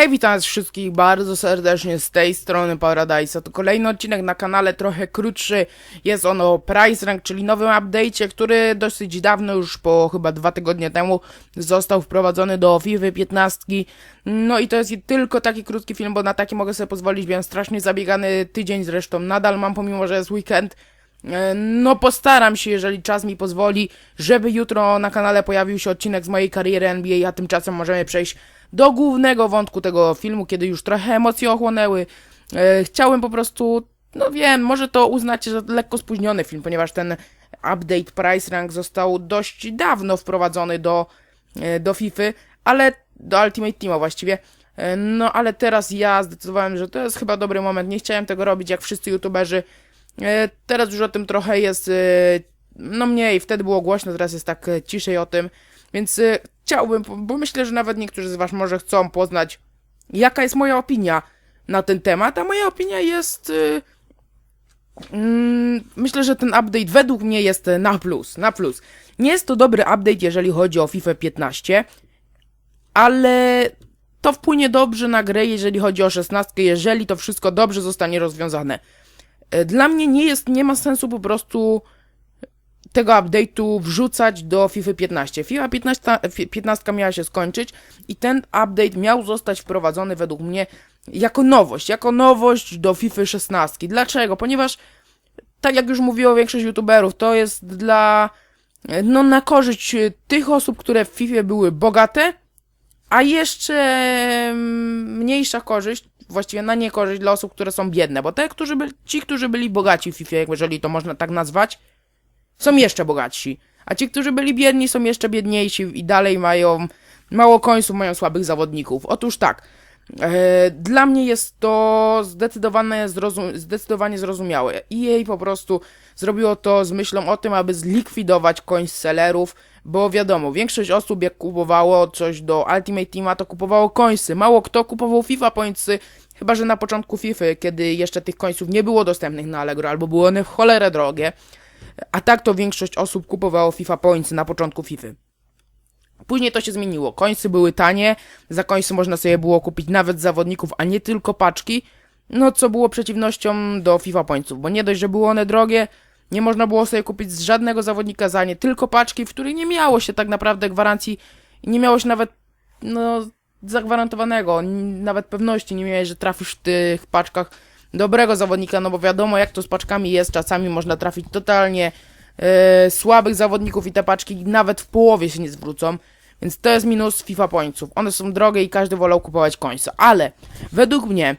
Hej, witam wszystkich bardzo serdecznie z tej strony Paradise'a. To kolejny odcinek na kanale, trochę krótszy. Jest on o Price Rank, czyli nowym update'cie, który dosyć dawno, już po chyba dwa tygodnie temu, został wprowadzony do FIFA 15. No i to jest tylko taki krótki film, bo na taki mogę sobie pozwolić. Miałem strasznie zabiegany tydzień, zresztą nadal mam, pomimo że jest weekend. E, No, postaram się, jeżeli czas mi pozwoli, żeby jutro na kanale pojawił się odcinek z mojej kariery NBA, a tymczasem możemy przejść do głównego wątku tego filmu, kiedy już trochę emocje ochłonęły. E, chciałem po prostu, no wiem, może to uznacie za lekko spóźniony film, ponieważ ten update Price Rank został dość dawno wprowadzony do, e, do FIFA, ale do Ultimate Teama właściwie. No, ale teraz ja zdecydowałem, że to jest chyba dobry moment. Nie chciałem tego robić jak wszyscy youtuberzy. E, Teraz już o tym trochę jest, e, no mniej, wtedy było głośno, teraz jest tak e, ciszej o tym, więc chciałbym, bo- myślę, że nawet niektórzy z was może chcą poznać, jaka jest moja opinia na ten temat, a moja opinia jest, mm, myślę, że ten update według mnie jest na plus, na plus. Nie jest to dobry update, jeżeli chodzi o FIFA 15, ale to wpłynie dobrze na grę, jeżeli chodzi o 16, jeżeli to wszystko dobrze zostanie rozwiązane. E, Dla mnie nie jest, nie ma sensu po prostu tego update'u wrzucać do FIFA 15. FIFA 15, fi- 15 miała się skończyć i ten update miał zostać wprowadzony według mnie jako nowość, jako nowość do FIFA 16. Dlaczego? Ponieważ tak jak już mówiło większość youtuberów, to jest dla e, no na korzyść e, tych osób, które w FIFA były bogate, a jeszcze mm, mniejsza korzyść, właściwie na niekorzyść dla osób, które są biedne, bo te, którzy byli, ci, którzy byli bogaci w FIFA, jeżeli to można tak nazwać, są jeszcze bogatsi, a ci, którzy byli biedni, są jeszcze biedniejsi i dalej mają mało końców, mają słabych zawodników. Otóż tak, dla mnie jest to zdecydowanie, zrozum- zdecydowanie zrozumiałe. EA po prostu zrobiło to z myślą o tym, aby zlikwidować koń sellerów, bo wiadomo, większość osób jak kupowało coś do Ultimate Teama, to kupowało końsy. Mało kto kupował FIFA pointsy, chyba że na początku FIFA, kiedy jeszcze tych końców nie było dostępnych na Allegro, albo były one w cholerę drogie. A tak to większość osób kupowało FIFA Pointsy na początku FIFA. Później to się zmieniło. Końsy były tanie, za końsy można sobie było kupić nawet zawodników, a nie tylko paczki. No co było przeciwnością do FIFA Pointsów, bo nie dość, że były one drogie, nie można było sobie kupić z żadnego zawodnika za nie tylko paczki, w której nie miało się tak naprawdę gwarancji nie miało się nawet no zagwarantowanego, nawet pewności nie miałeś, że trafisz w tych paczkach dobrego zawodnika, no bo wiadomo jak to z paczkami jest, czasami można trafić totalnie e, słabych zawodników i te paczki nawet w połowie się nie zwrócą. Więc to jest minus FIFA Pointsów. One są drogie i każdy wolał kupować końce. Ale według mnie,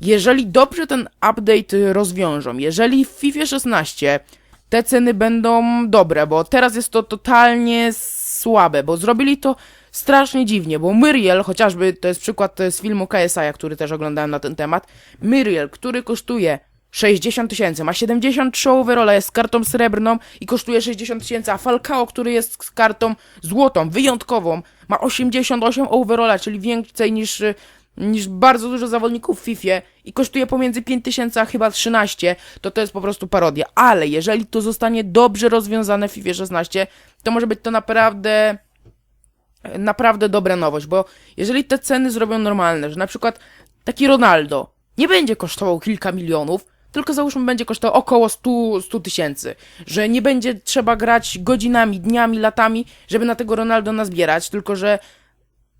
jeżeli dobrze ten update rozwiążą, jeżeli w FIFA 16 te ceny będą dobre, bo teraz jest to totalnie słabe, bo zrobili to strasznie dziwnie, bo Muriel, chociażby to jest przykład z filmu KSI, który też oglądałem na ten temat, Muriel, który kosztuje 60 tysięcy, ma 73 overalla, jest kartą srebrną i kosztuje 60 tysięcy, a Falcao, który jest kartą złotą, wyjątkową, ma 88 overalla, czyli więcej niż, niż bardzo dużo zawodników w FIFA i kosztuje pomiędzy 5 tysięcy a chyba 13, to to jest po prostu parodia. Ale jeżeli to zostanie dobrze rozwiązane w FIFA 16, to może być to naprawdę naprawdę dobra nowość, bo jeżeli te ceny zrobią normalne, że na przykład taki Ronaldo nie będzie kosztował kilka milionów, tylko załóżmy będzie kosztował około 100 100 tysięcy, że nie będzie trzeba grać godzinami, dniami, latami, żeby na tego Ronaldo nazbierać, tylko że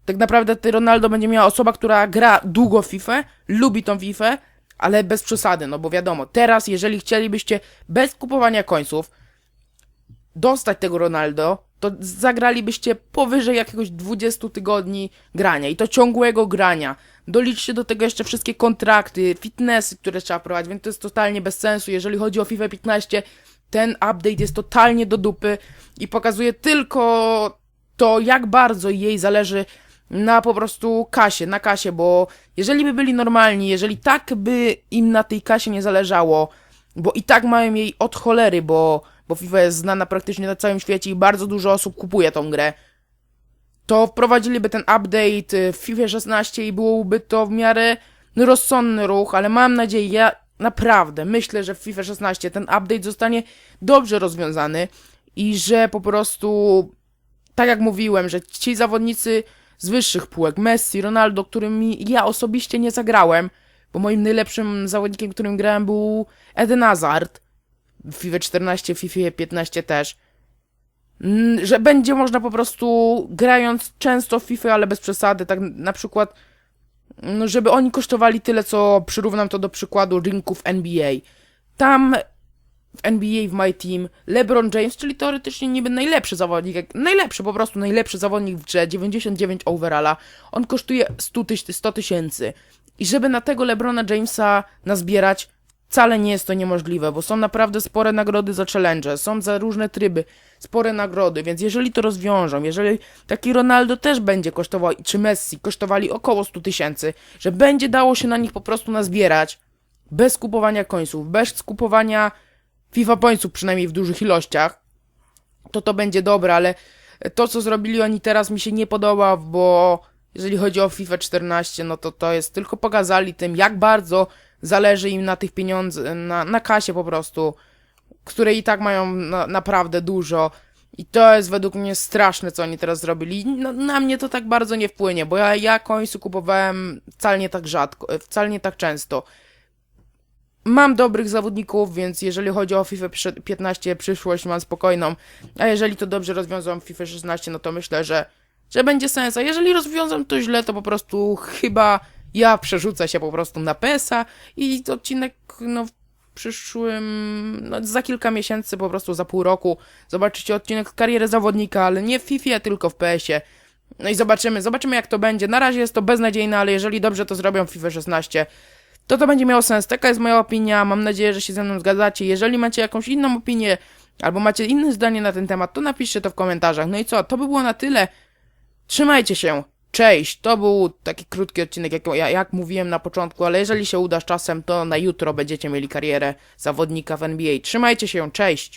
tak naprawdę ty Ronaldo będzie miała osoba, która gra długo FIFA, lubi tą FIFA, ale bez przesady, no bo wiadomo, teraz jeżeli chcielibyście bez kupowania końców dostać tego Ronaldo, to zagralibyście powyżej jakiegoś 20 tygodni grania i to ciągłego grania. Doliczcie do tego jeszcze wszystkie kontrakty, fitnessy, które trzeba prowadzić, więc to jest totalnie bez sensu. Jeżeli chodzi o FIFA 15, ten update jest totalnie do dupy i pokazuje tylko to, jak bardzo jej zależy na po prostu kasie, na kasie, bo jeżeli by byli normalni, jeżeli tak by im na tej kasie nie zależało, bo i tak mają jej od cholery, bo, bo FIFA jest znana praktycznie na całym świecie i bardzo dużo osób kupuje tą grę, to wprowadziliby ten update y, w FIFA 16 i byłoby to w miarę rozsądny ruch, ale mam nadzieję, ja naprawdę myślę, że w FIFA 16 ten update zostanie dobrze rozwiązany i że po prostu, tak jak mówiłem, że ci zawodnicy z wyższych półek. Messi, Ronaldo, którymi ja osobiście nie zagrałem, bo moim najlepszym zawodnikiem, którym grałem był Eden Hazard. W FIFA 14, w FIFA 15 też. Że będzie można po prostu, grając często w FIFA, ale bez przesady, tak na przykład, no żeby oni kosztowali tyle, co przyrównam to do przykładu rinków NBA. Tam w NBA w My Team LeBron James, czyli teoretycznie niby najlepszy zawodnik, najlepszy, po prostu najlepszy zawodnik w grze, 99 overalla, on kosztuje 100 tyś- 100 tysięcy. I żeby na tego LeBrona Jamesa nazbierać, wcale nie jest to niemożliwe, bo są naprawdę spore nagrody za challenge, są za różne tryby, spore nagrody, więc jeżeli to rozwiążą, jeżeli taki Ronaldo też będzie kosztował, czy Messi kosztowali około 100 tysięcy, że będzie dało się na nich po prostu nazbierać, bez kupowania końców, bez kupowania FIFA pońców przynajmniej w dużych ilościach, to to będzie dobre, ale to co zrobili oni teraz mi się nie podoba, bo jeżeli chodzi o FIFA 14, no to to jest tylko pokazali tym, jak bardzo zależy im na tych pieniądzach, na, na kasie po prostu, której i tak mają na, naprawdę dużo. I to jest według mnie straszne, co oni teraz zrobili. No, na mnie to tak bardzo nie wpłynie, bo ja, ja końcu kupowałem wcale nie tak rzadko, e, wcale nie tak często. Mam dobrych zawodników, więc jeżeli chodzi o FIFA prze- 15, przyszłość mam spokojną. A jeżeli to dobrze rozwiążą w FIFA 16, no to myślę, że, że będzie sens. A jeżeli rozwiążą to źle, to po prostu chyba ja przerzucę się po prostu na PESA i odcinek, no przyszłym, no za kilka miesięcy, po prostu za pół roku, zobaczycie odcinek kariery zawodnika, ale nie w FIFA, tylko w PS-ie. No i zobaczymy, zobaczymy jak to będzie. Na razie jest to beznadziejne, ale jeżeli dobrze to zrobią w FIFA 16, to to będzie miało sens. Taka jest moja opinia. Mam nadzieję, że się ze mną zgadzacie. Jeżeli macie jakąś inną opinię, albo macie inne zdanie na ten temat, to napiszcie to w komentarzach. No i co, to by było na tyle. Trzymajcie się. Cześć. To był taki krótki odcinek, jak, ja- jak mówiłem na początku, ale jeżeli się uda z czasem, to na jutro będziecie mieli karierę zawodnika w NBA. Trzymajcie się. Cześć.